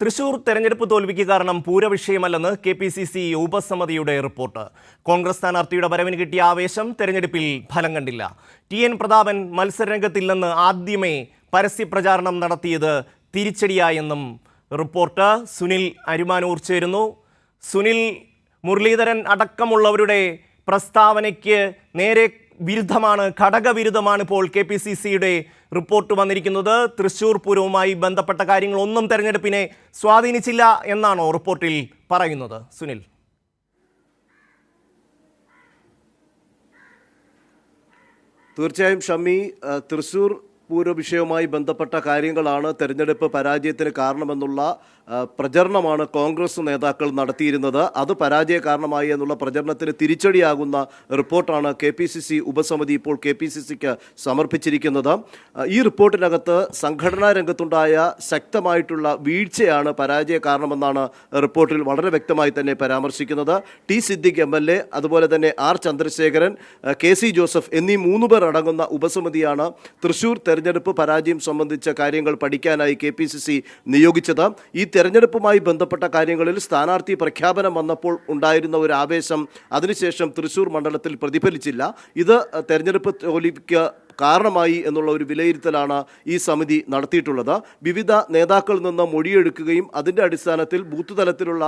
തൃശൂർ തെരഞ്ഞെടുപ്പ് തോൽവിക്ക് കാരണം പൂരവിഷയമല്ലെന്ന് കെ പി സി സി ഉപസമിതിയുടെ റിപ്പോർട്ട്. കോൺഗ്രസ് സ്ഥാനാർത്ഥിയുടെ വരവിന് കിട്ടിയ ആവേശം തെരഞ്ഞെടുപ്പിൽ ഫലം കണ്ടില്ല. ടി എൻ പ്രതാപൻ മത്സരരംഗത്തില്ലെന്ന് ആദ്യമേ പരസ്യപ്രചാരണം നടത്തിയത് തിരിച്ചടിയായെന്നും റിപ്പോർട്ട്. സുനിൽ അരുമാനൂർ ചേരുന്നു. സുനിൽ മുരളീധരൻ അടക്കമുള്ളവരുടെ പ്രസ്താവനയ്ക്ക് നേരെ വിരുദ്ധമാണ് ഘടകവിരുദ്ധമാണ് ഇപ്പോൾ കെ പി സി സിയുടെ റിപ്പോർട്ട് വന്നിരിക്കുന്നത്. തൃശൂർ പൂരവുമായി ബന്ധപ്പെട്ട കാര്യങ്ങൾ ഒന്നും തെരഞ്ഞെടുപ്പിനെ സ്വാധീനിച്ചില്ല എന്നാണോ റിപ്പോർട്ടിൽ പറയുന്നത്? സുനിൽ. തീർച്ചയായും ഷമ്മി തൃശൂർ പൂര വിഷയവുമായി ബന്ധപ്പെട്ട കാര്യങ്ങളാണ് തെരഞ്ഞെടുപ്പ് പരാജയത്തിന് കാരണമെന്നുള്ള പ്രചരണമാണ് കോൺഗ്രസ് നേതാക്കൾ നടത്തിയിരുന്നത്. അത് പരാജയ കാരണമായി എന്നുള്ള പ്രചരണത്തിന് തിരിച്ചടിയാകുന്ന റിപ്പോർട്ടാണ് കെ പി സി സി ഉപസമിതി ഇപ്പോൾ കെ പി സി സിക്ക് സമർപ്പിച്ചിരിക്കുന്നത്. ഈ റിപ്പോർട്ടിനകത്ത് സംഘടനാ രംഗത്തുണ്ടായ ശക്തമായിട്ടുള്ള വീഴ്ചയാണ് പരാജയ കാരണമെന്നാണ് റിപ്പോർട്ടിൽ വളരെ വ്യക്തമായി തന്നെ പരാമർശിക്കുന്നത്. T Siddique M L A അതുപോലെ തന്നെ R Chandrasekharan K C Joseph എന്നീ മൂന്ന് പേർ അടങ്ങുന്ന ഉപസമിതിയാണ് തൃശൂർ തെരഞ്ഞെടുപ്പ് പരാജയം സംബന്ധിച്ച കാര്യങ്ങൾ പഠിക്കാനായി കെ പി സി സി നിയോഗിച്ചത്. ഈ തെരഞ്ഞെടുപ്പുമായി ബന്ധപ്പെട്ട കാര്യങ്ങളിൽ സ്ഥാനാർത്ഥി പ്രഖ്യാപനം വന്നപ്പോൾ ഉണ്ടായിരുന്ന ഒരു ആവേശം അതിനുശേഷം തൃശൂർ മണ്ഡലത്തിൽ പ്രതിഫലിച്ചില്ല. ഇത് തെരഞ്ഞെടുപ്പ് തോൽവിക്ക് കാരണമായി എന്നുള്ള ഒരു വിലയിരുത്തലാണ് ഈ സമിതി നടത്തിയിട്ടുള്ളത്. വിവിധ നേതാക്കളിൽ നിന്ന് മൊഴിയെടുക്കുകയും അതിന്റെ അടിസ്ഥാനത്തിൽ ബൂത്ത് തലത്തിലുള്ള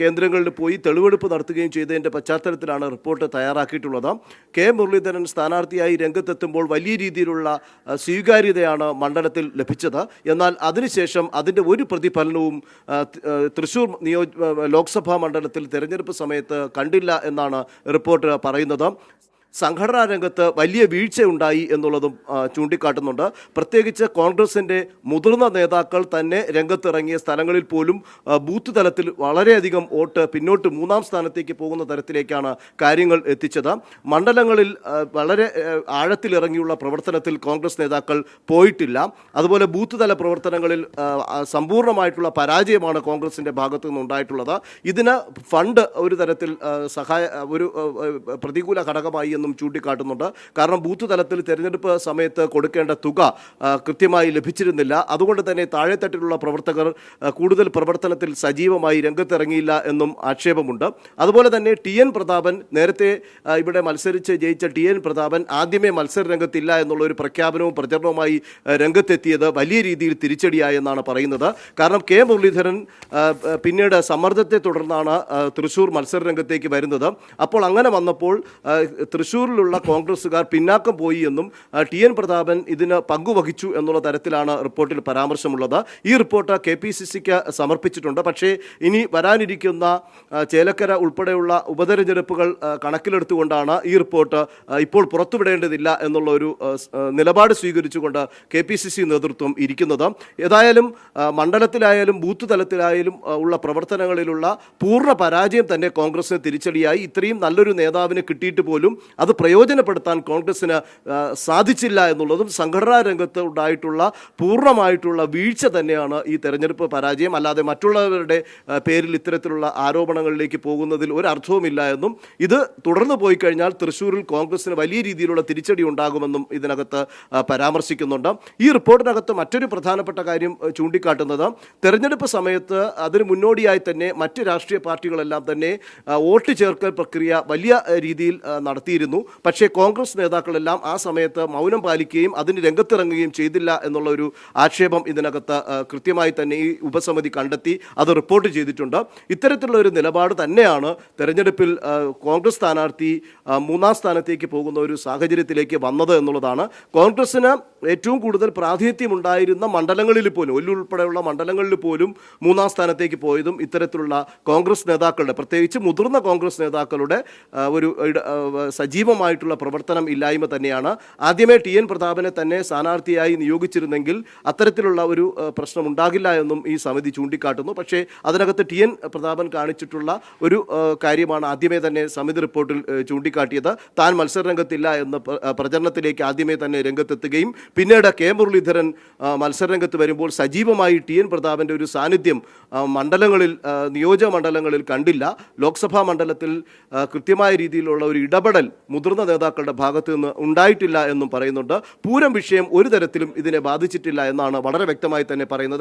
കേന്ദ്രങ്ങളിൽ പോയി തെളിവെടുപ്പ് നടത്തുകയും ചെയ്തതിന്റെ പശ്ചാത്തലത്തിലാണ് റിപ്പോർട്ട് തയ്യാറാക്കിയിട്ടുള്ളത്. കെ മുരളീധരൻ സ്ഥാനാർത്ഥിയായി രംഗത്തെത്തുമ്പോൾ വലിയ രീതിയിലുള്ള സ്വീകാര്യതയാണ് മണ്ഡലത്തിൽ ലഭിച്ചത്. എന്നാൽ അതിനുശേഷം അതിന്റെ ഒരു പ്രതിഫലനവും തൃശൂർ നിയോജ ലോക്സഭാ മണ്ഡലത്തിൽ തെരഞ്ഞെടുപ്പ് സമയത്ത് കണ്ടില്ല എന്നാണ് റിപ്പോർട്ട് പറയുന്നത്. സംഘടനാ രംഗത്ത് വലിയ വീഴ്ചയുണ്ടായി എന്നുള്ളതും ചൂണ്ടിക്കാട്ടുന്നുണ്ട്. പ്രത്യേകിച്ച് കോൺഗ്രസിന്റെ മുതിർന്ന നേതാക്കൾ തന്നെ രംഗത്തിറങ്ങിയ സ്ഥലങ്ങളിൽ പോലും ബൂത്ത് തലത്തിൽ വളരെയധികം വോട്ട് പിന്നോട്ട് മൂന്നാം സ്ഥാനത്തേക്ക് പോകുന്ന തരത്തിലേക്കാണ് കാര്യങ്ങൾ എത്തിച്ചത്. മണ്ഡലങ്ങളിൽ വളരെ ആഴത്തിലിറങ്ങിയുള്ള പ്രവർത്തനത്തിൽ കോൺഗ്രസ് നേതാക്കൾ പോയിട്ടില്ല. അതുപോലെ ബൂത്ത് തല പ്രവർത്തനങ്ങളിൽ സമ്പൂർണമായിട്ടുള്ള പരാജയമാണ് കോൺഗ്രസിന്റെ ഭാഗത്തു നിന്നുണ്ടായിട്ടുള്ളത്. ഇതിന് ഫണ്ട് ഒരു തരത്തിൽ സഹായ ഒരു പ്രതികൂല ഘടകമായി എന്നും ചൂണ്ടിക്കാട്ടുന്നുണ്ട്. കാരണം ബൂത്ത് തലത്തിൽ തെരഞ്ഞെടുപ്പ് സമയത്ത് കൊടുക്കേണ്ട തുക കൃത്യമായി ലഭിച്ചിരുന്നില്ല. അതുകൊണ്ട് തന്നെ താഴെത്തട്ടിലുള്ള പ്രവർത്തകർ കൂടുതൽ പ്രവർത്തനത്തിൽ സജീവമായി രംഗത്തിറങ്ങിയില്ല എന്നും ആക്ഷേപമുണ്ട്. അതുപോലെ തന്നെ ടി എൻ പ്രതാപൻ നേരത്തെ ഇവിടെ മത്സരിച്ച് ജയിച്ച ടി എൻ പ്രതാപൻ ആദ്യമേ മത്സര രംഗത്തില്ല എന്നുള്ള ഒരു പ്രഖ്യാപനവും പ്രചരണവുമായി രംഗത്തെത്തിയത് വലിയ രീതിയിൽ തിരിച്ചടിയായി എന്നാണ് പറയുന്നത്. കാരണം കെ മുരളീധരൻ പിന്നീട് സമ്മർദ്ദത്തെ തുടർന്നാണ് തൃശൂർ മത്സര രംഗത്തേക്ക് വരുന്നത്. അപ്പോൾ അങ്ങനെ വന്നപ്പോൾ ആ, തൃശൂരിലുള്ള കോൺഗ്രസ്സുകാർ പിന്നാക്കം പോയി എന്നും ടി എൻ പ്രതാപൻ ഇതിന് പങ്കുവഹിച്ചു എന്നുള്ള തരത്തിലാണ് റിപ്പോർട്ടിൽ പരാമർശമുള്ളത്. ഈ റിപ്പോർട്ട് കെ പി സി സിക്ക് സമർപ്പിച്ചിട്ടുണ്ട്. പക്ഷേ ഇനി വരാനിരിക്കുന്ന ചേലക്കര ഉൾപ്പെടെയുള്ള ഉപതെരഞ്ഞെടുപ്പുകൾ കണക്കിലെടുത്തുകൊണ്ടാണ് ഈ റിപ്പോർട്ട് ഇപ്പോൾ പുറത്തുവിടേണ്ടതില്ല എന്നുള്ള ഒരു നിലപാട് സ്വീകരിച്ചുകൊണ്ട് കെ പി സി സി നേതൃത്വം ഇരിക്കുന്നത്. ഏതായാലും മണ്ഡലത്തിലായാലും ബൂത്ത് തലത്തിലായാലും ഉള്ള പ്രവർത്തനങ്ങളിലുള്ള പൂർണ പരാജയം തന്നെ കോൺഗ്രസിന് തിരിച്ചടിയായി. ഇത്രയും നല്ലൊരു നേതാവിന് കിട്ടിയിട്ട് പോലും അത് പ്രയോജനപ്പെടുത്താൻ കോൺഗ്രസ്സിന് സാധിച്ചില്ല എന്നുള്ളതും സംഘടനാ രംഗത്ത് ഉണ്ടായിട്ടുള്ള പൂർണമായിട്ടുള്ള വീഴ്ച തന്നെയാണ് ഈ തെരഞ്ഞെടുപ്പ് പരാജയം. അല്ലാതെ മറ്റുള്ളവരുടെ പേരിൽ ഇത്തരത്തിലുള്ള ആരോപണങ്ങളിലേക്ക് പോകുന്നതിൽ ഒരു അർത്ഥവുമില്ല എന്നും ഇത് തുടർന്ന് പോയി കഴിഞ്ഞാൽ തൃശ്ശൂരിൽ കോൺഗ്രസ്സിന് വലിയ രീതിയിലുള്ള തിരിച്ചടി ഉണ്ടാകുമെന്നും ഇതിനകത്ത് പരാമർശിക്കുന്നുണ്ട്. ഈ റിപ്പോർട്ടിനകത്ത് മറ്റൊരു പ്രധാനപ്പെട്ട കാര്യം ചൂണ്ടിക്കാട്ടുന്നത് തെരഞ്ഞെടുപ്പ് സമയത്ത് അതിന് മുന്നോടിയായി തന്നെ മറ്റ് രാഷ്ട്രീയ പാർട്ടികളെല്ലാം തന്നെ വോട്ട് ചേർക്കൽ പ്രക്രിയ വലിയ രീതിയിൽ ആ, നടത്തിയിരുന്നു പക്ഷേ കോൺഗ്രസ് നേതാക്കളെല്ലാം ആ സമയത്ത് മൗനം പാലിക്കുകയും അതിന് രംഗത്തിറങ്ങുകയും ചെയ്തില്ല എന്നുള്ള ഒരു ആക്ഷേപം ഇതിനകത്ത് കൃത്യമായി തന്നെ ഈ ഉപസമിതി കണ്ടെത്തി അത് റിപ്പോർട്ട് ചെയ്തിട്ടുണ്ട്. ഇത്തരത്തിലുള്ള ഒരു നിലപാട് തന്നെയാണ് തെരഞ്ഞെടുപ്പിൽ കോൺഗ്രസ് സ്ഥാനാർത്ഥി മൂന്നാം സ്ഥാനത്തേക്ക് പോകുന്ന ഒരു സാഹചര്യത്തിലേക്ക് വന്നത് എന്നുള്ളതാണ്. കോൺഗ്രസിന് ഏറ്റവും കൂടുതൽ പ്രാതിനിധ്യമുണ്ടായിരുന്ന മണ്ഡലങ്ങളിൽ പോലും ഒല്ലു ഉൾപ്പെടെയുള്ള മണ്ഡലങ്ങളിൽ പോലും മൂന്നാം സ്ഥാനത്തേക്ക് പോയതും ഇത്തരത്തിലുള്ള കോൺഗ്രസ് നേതാക്കളുടെ പ്രത്യേകിച്ച് മുതിർന്ന കോൺഗ്രസ് നേതാക്കളുടെ ഒരു സജീവമായിട്ടുള്ള പ്രവർത്തനം ഇല്ലായ്മ തന്നെയാണ്. ആദ്യമേ ടി എൻ പ്രതാപനെ തന്നെ സ്ഥാനാർത്ഥിയായി നിയോഗിച്ചിരുന്നെങ്കിൽ അത്തരത്തിലുള്ള ഒരു പ്രശ്നം ഉണ്ടാകില്ല എന്നും ഈ സമിതി ചൂണ്ടിക്കാട്ടുന്നു. പക്ഷേ അതിനകത്ത് ടി എൻ പ്രതാപൻ കാണിച്ചിട്ടുള്ള ഒരു കാര്യമാണ് ആദ്യമേ തന്നെ സമിതി റിപ്പോർട്ടിൽ ചൂണ്ടിക്കാട്ടിയത്. താൻ മത്സരരംഗത്തില്ല എന്ന പ്ര- പ്രചരണത്തിലേക്ക് ആദ്യമേ തന്നെ രംഗത്തെത്തുകയും പിന്നീട് കെ മുരളീധരൻ മത്സരരംഗത്ത് വരുമ്പോൾ സജീവമായി ടി എൻ പ്രതാപന്റെ ഒരു സാന്നിധ്യം മണ്ഡലങ്ങളിൽ നിയോജക മണ്ഡലങ്ങളിൽ കണ്ടില്ല. ലോക്സഭാ മണ്ഡലത്തിൽ കൃത്യമായ രീതിയിലുള്ള ഒരു ഇടപെടൽ മുതിർന്ന നേതാക്കളുടെ ഭാഗത്ത് നിന്ന് ഉണ്ടായിട്ടില്ല എന്നും പറയുന്നുണ്ട്. പൂരം വിഷയം ഒരു തരത്തിലും ഇതിനെ ബാധിച്ചിട്ടില്ല എന്നാണ് വളരെ വ്യക്തമായി തന്നെ പറയുന്നത്.